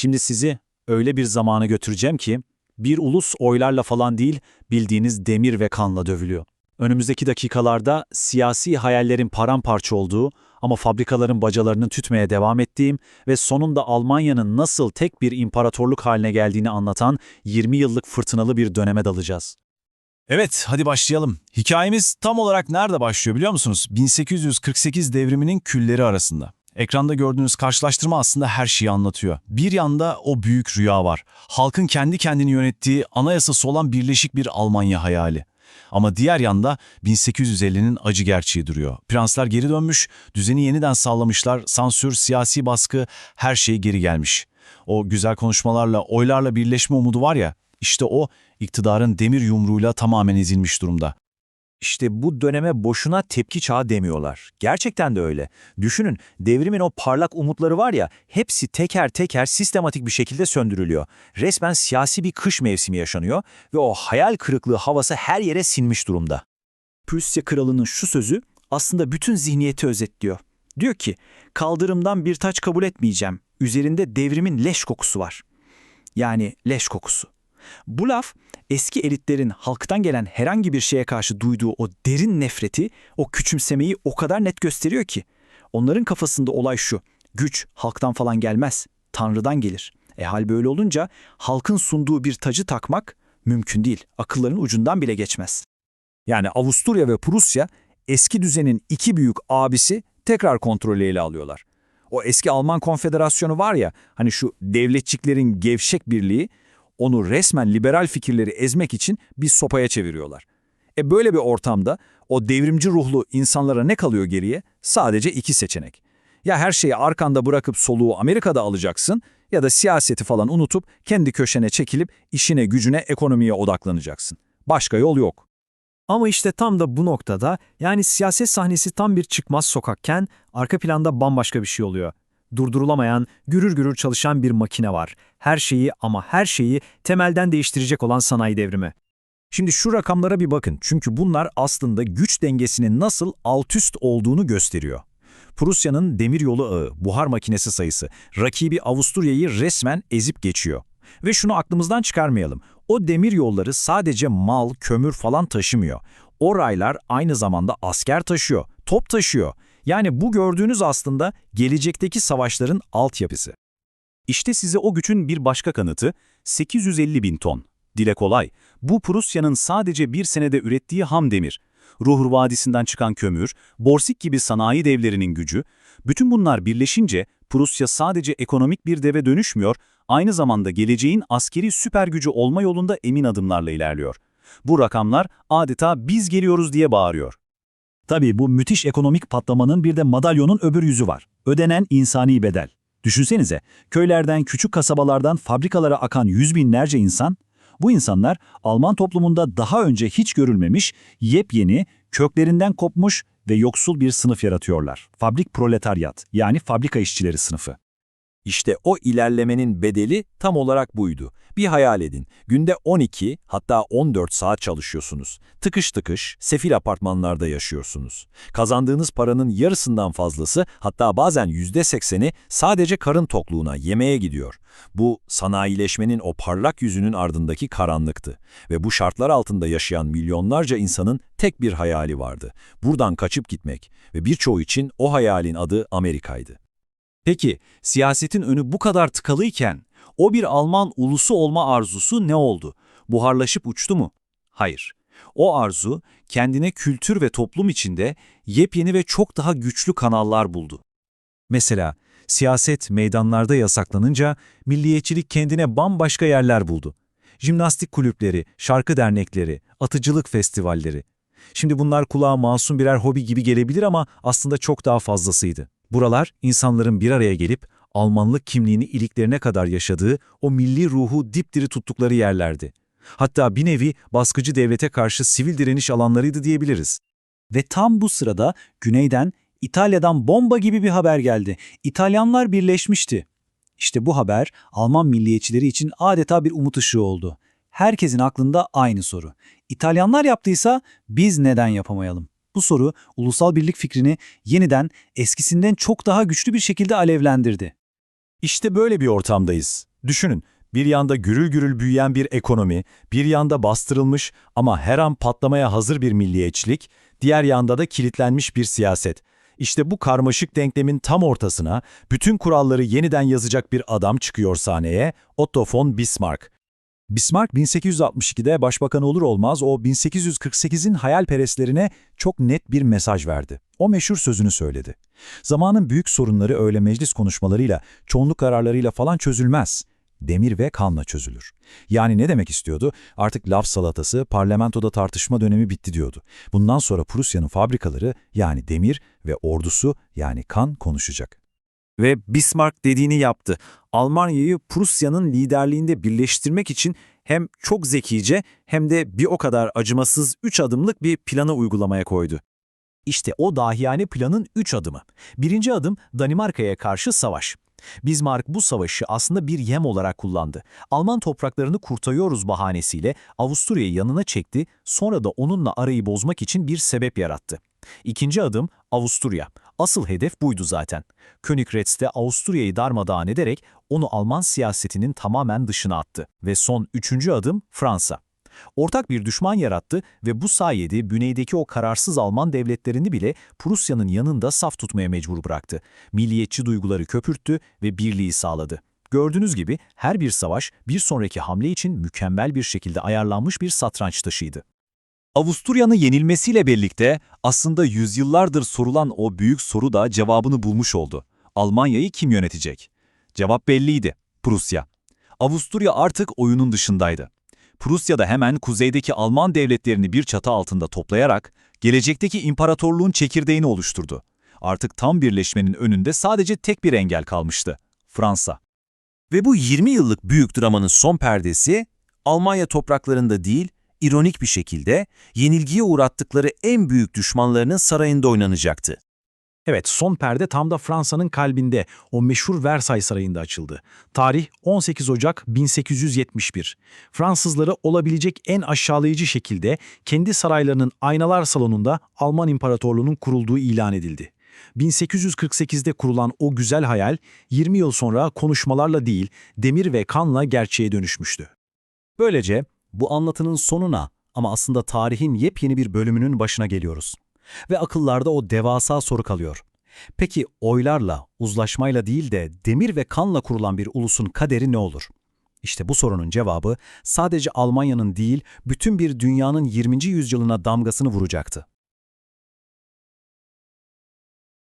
Şimdi sizi öyle bir zamana götüreceğim ki bir ulus oylarla falan değil bildiğiniz demir ve kanla dövülüyor. Önümüzdeki dakikalarda siyasi hayallerin paramparça olduğu ama fabrikaların bacalarını tütmeye devam ettiğim ve sonunda Almanya'nın nasıl tek bir imparatorluk haline geldiğini anlatan 20 yıllık fırtınalı bir döneme dalacağız. Evet, hadi başlayalım. Hikayemiz tam olarak nerede başlıyor biliyor musunuz? 1848 devriminin külleri arasında. Ekranda gördüğünüz karşılaştırma aslında her şeyi anlatıyor. Bir yanda o büyük rüya var. Halkın kendi kendini yönettiği, anayasası olan birleşik bir Almanya hayali. Ama diğer yanda 1850'nin acı gerçeği duruyor. Prensler geri dönmüş, düzeni yeniden sağlamışlar, sansür, siyasi baskı, her şey geri gelmiş. O güzel konuşmalarla, oylarla birleşme umudu var ya, işte o iktidarın demir yumruğuyla tamamen ezilmiş durumda. İşte bu döneme boşuna tepki çağı demiyorlar. Gerçekten de öyle. Düşünün, devrimin o parlak umutları var ya, hepsi teker teker sistematik bir şekilde söndürülüyor. Resmen siyasi bir kış mevsimi yaşanıyor ve o hayal kırıklığı havası her yere sinmiş durumda. Prusya kralının şu sözü aslında bütün zihniyeti özetliyor. Diyor ki, kaldırımdan bir taç kabul etmeyeceğim. Üzerinde devrimin leş kokusu var. Yani leş kokusu. Bu laf eski elitlerin halktan gelen herhangi bir şeye karşı duyduğu o derin nefreti, o küçümsemeyi o kadar net gösteriyor ki. Onların kafasında olay şu, güç halktan falan gelmez, Tanrı'dan gelir. E hal böyle olunca halkın sunduğu bir tacı takmak mümkün değil, akılların ucundan bile geçmez. Yani Avusturya ve Prusya eski düzenin iki büyük abisi tekrar kontrolü ele alıyorlar. O eski Alman konfederasyonu var ya, hani şu devletçiklerin gevşek birliği, onu resmen liberal fikirleri ezmek için bir sopaya çeviriyorlar. E böyle bir ortamda o devrimci ruhlu insanlara ne kalıyor geriye? Sadece iki seçenek. Ya her şeyi arkanda bırakıp soluğu Amerika'da alacaksın ya da siyaseti falan unutup kendi köşene çekilip işine gücüne ekonomiye odaklanacaksın. Başka yol yok. Ama işte tam da bu noktada yani siyaset sahnesi tam bir çıkmaz sokakken arka planda bambaşka bir şey oluyor. Durdurulamayan, gürür gürür çalışan bir makine var. Her şeyi ama her şeyi temelden değiştirecek olan sanayi devrimi. Şimdi şu rakamlara bir bakın çünkü bunlar aslında güç dengesinin nasıl altüst olduğunu gösteriyor. Prusya'nın demiryolu ağı, buhar makinesi sayısı, rakibi Avusturya'yı resmen ezip geçiyor. Ve şunu aklımızdan çıkarmayalım. O demir yolları sadece mal, kömür falan taşımıyor. O raylar aynı zamanda asker taşıyor, top taşıyor. Yani bu gördüğünüz aslında gelecekteki savaşların altyapısı. İşte size o gücün bir başka kanıtı 850 bin ton. Dile kolay, bu Prusya'nın sadece bir senede ürettiği ham demir. Ruhr Vadisi'nden çıkan kömür, Borsik gibi sanayi devlerinin gücü, bütün bunlar birleşince Prusya sadece ekonomik bir deve dönüşmüyor, aynı zamanda geleceğin askeri süper gücü olma yolunda emin adımlarla ilerliyor. Bu rakamlar adeta biz geliyoruz diye bağırıyor. Tabii bu müthiş ekonomik patlamanın bir de madalyonun öbür yüzü var. Ödenen insani bedel. Düşünsenize, köylerden, küçük kasabalardan fabrikalara akan yüz binlerce insan, bu insanlar Alman toplumunda daha önce hiç görülmemiş, yepyeni, köklerinden kopmuş ve yoksul bir sınıf yaratıyorlar. Fabrik proletaryat, yani fabrika işçileri sınıfı. İşte o ilerlemenin bedeli tam olarak buydu. Bir hayal edin. Günde 12 hatta 14 saat çalışıyorsunuz. Tıkış tıkış sefil apartmanlarda yaşıyorsunuz. Kazandığınız paranın yarısından fazlası hatta bazen %80'i sadece karın tokluğuna, yemeğe gidiyor. Bu sanayileşmenin o parlak yüzünün ardındaki karanlıktı. Ve bu şartlar altında yaşayan milyonlarca insanın tek bir hayali vardı. Buradan kaçıp gitmek ve birçoğu için o hayalin adı Amerika'ydı. Peki, siyasetin önü bu kadar tıkalıyken o bir Alman ulusu olma arzusu ne oldu? Buharlaşıp uçtu mu? Hayır. O arzu kendine kültür ve toplum içinde yepyeni ve çok daha güçlü kanallar buldu. Mesela siyaset meydanlarda yasaklanınca milliyetçilik kendine bambaşka yerler buldu. Jimnastik kulüpleri, şarkı dernekleri, atıcılık festivalleri. Şimdi bunlar kulağa masum birer hobi gibi gelebilir ama aslında çok daha fazlasıydı. Buralar insanların bir araya gelip Almanlık kimliğini iliklerine kadar yaşadığı o milli ruhu dipdiri tuttukları yerlerdi. Hatta bir nevi baskıcı devlete karşı sivil direniş alanlarıydı diyebiliriz. Ve tam bu sırada güneyden İtalya'dan bomba gibi bir haber geldi. İtalyanlar birleşmişti. İşte bu haber Alman milliyetçileri için adeta bir umut ışığı oldu. Herkesin aklında aynı soru. İtalyanlar yaptıysa biz neden yapamayalım? Bu soru ulusal birlik fikrini yeniden eskisinden çok daha güçlü bir şekilde alevlendirdi. İşte böyle bir ortamdayız. Düşünün, bir yanda gürül gürül büyüyen bir ekonomi, bir yanda bastırılmış ama her an patlamaya hazır bir milliyetçilik, diğer yanda da kilitlenmiş bir siyaset. İşte bu karmaşık denklemin tam ortasına bütün kuralları yeniden yazacak bir adam çıkıyor sahneye, Otto von Bismarck. Bismarck 1862'de başbakan olur olmaz o 1848'in hayalperestlerine çok net bir mesaj verdi. O meşhur sözünü söyledi. Zamanın büyük sorunları öyle meclis konuşmalarıyla, çoğunluk kararlarıyla falan çözülmez. Demir ve kanla çözülür. Yani ne demek istiyordu? Artık laf salatası, parlamentoda tartışma dönemi bitti diyordu. Bundan sonra Prusya'nın fabrikaları yani demir ve ordusu yani kan konuşacak. Ve Bismarck dediğini yaptı. Almanya'yı Prusya'nın liderliğinde birleştirmek için hem çok zekice hem de bir o kadar acımasız üç adımlık bir planı uygulamaya koydu. İşte o dahiyane planın üç adımı. Birinci adım Danimarka'ya karşı savaş. Bismarck bu savaşı aslında bir yem olarak kullandı. Alman topraklarını kurtarıyoruz bahanesiyle Avusturya'yı yanına çekti, sonra da onunla arayı bozmak için bir sebep yarattı. İkinci adım Avusturya. Asıl hedef buydu zaten. Königgrätz'te Avusturya'yı darmadağın ederek onu Alman siyasetinin tamamen dışına attı. Ve son üçüncü adım Fransa. Ortak bir düşman yarattı ve bu sayede güneydeki o kararsız Alman devletlerini bile Prusya'nın yanında saf tutmaya mecbur bıraktı. Milliyetçi duyguları köpürttü ve birliği sağladı. Gördüğünüz gibi her bir savaş bir sonraki hamle için mükemmel bir şekilde ayarlanmış bir satranç taşıydı. Avusturya'nın yenilmesiyle birlikte aslında yüzyıllardır sorulan o büyük soru da cevabını bulmuş oldu. Almanya'yı kim yönetecek? Cevap belliydi. Prusya. Avusturya artık oyunun dışındaydı. Prusya da hemen kuzeydeki Alman devletlerini bir çatı altında toplayarak gelecekteki imparatorluğun çekirdeğini oluşturdu. Artık tam birleşmenin önünde sadece tek bir engel kalmıştı. Fransa. Ve bu 20 yıllık büyük dramanın son perdesi Almanya topraklarında değil, ironik bir şekilde yenilgiye uğrattıkları en büyük düşmanlarının sarayında oynanacaktı. Evet, son perde tam da Fransa'nın kalbinde, o meşhur Versailles Sarayı'nda açıldı. Tarih 18 Ocak 1871. Fransızları olabilecek en aşağılayıcı şekilde kendi saraylarının aynalar salonunda Alman İmparatorluğu'nun kurulduğu ilan edildi. 1848'de kurulan o güzel hayal 20 yıl sonra konuşmalarla değil, demir ve kanla gerçeğe dönüşmüştü. Böylece bu anlatının sonuna ama aslında tarihin yepyeni bir bölümünün başına geliyoruz. Ve akıllarda o devasa soru kalıyor. Peki oylarla, uzlaşmayla değil de demir ve kanla kurulan bir ulusun kaderi ne olur? İşte bu sorunun cevabı sadece Almanya'nın değil, bütün bir dünyanın 20. yüzyılına damgasını vuracaktı.